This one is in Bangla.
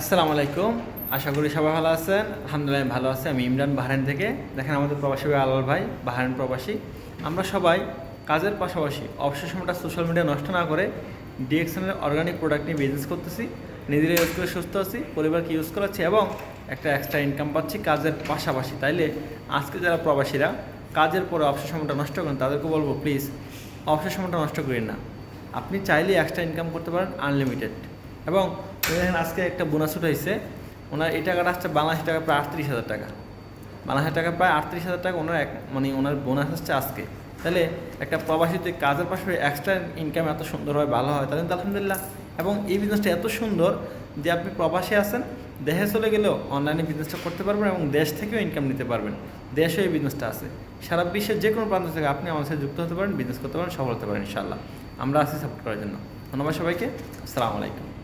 আসসালামু আলাইকুম। আশা করি সবাই ভালো আছেন। আলহামদুলিল্লাহ ভালো আছি। আমি ইমরান বাহারাইন থেকে। দেখেন আমাদের প্রবাসী ভাই আলাল ভাই, বাহারাইন প্রবাসী। আমরা সবাই কাজের পাশাপাশি অবসর সময়টা সোশ্যাল মিডিয়া নষ্ট না করে ডিএক্সএনের অর্গানিক প্রোডাক্ট নিয়ে বিজনেস করতেছি। নিজেরা ইউজ করে সুস্থ আছি, পরিবারকে ইউজ করাচ্ছি এবং একটা এক্সট্রা ইনকাম পাচ্ছি কাজের পাশাপাশি। তাইলে আজকে যারা প্রবাসীরা কাজের পরে অবসর সময়টা নষ্ট করেন, তাদেরকে বলব প্লিজ অবসর সময়টা নষ্ট করেন না। আপনি চাইলে এক্সট্রা ইনকাম করতে পারেন আনলিমিটেড এবং দেখেন আজকে একটা বোনাস উঠাইছে ওনার এই টাকাটা আসছে বাংলাদেশি টাকা প্রায় আটত্রিশ হাজার টাকা। বাংলাদেশের টাকা প্রায় আটত্রিশ হাজার টাকা ওনার এক মানে ওনার বোনাস আসছে আজকে। তাহলে একটা প্রবাসীতে কাজের পাশাপাশি এক্সট্রা ইনকাম এত সুন্দর হয়, ভালো হয়, তাহলে আলহামদুলিল্লাহ। এবং এই বিজনেসটা এত সুন্দর যে আপনি প্রবাসী আছেন, দেশে চলে গেলেও অনলাইনে বিজনেসটা করতে পারবেন এবং দেশ থেকেও ইনকাম নিতে পারবেন। দেশেও এই বিজনেসটা আছে। সারা বিশ্বের যে কোনো প্রান্ত থেকে আপনি আমার সাথে যুক্ত হতে পারেন বিজনেস করতে পারেন, সফল হতে পারেন ইনশাল্লাহ আমরা আছি সাপোর্ট করার জন্য। ধন্যবাদ সবাইকে। আসসালামু আলাইকুম।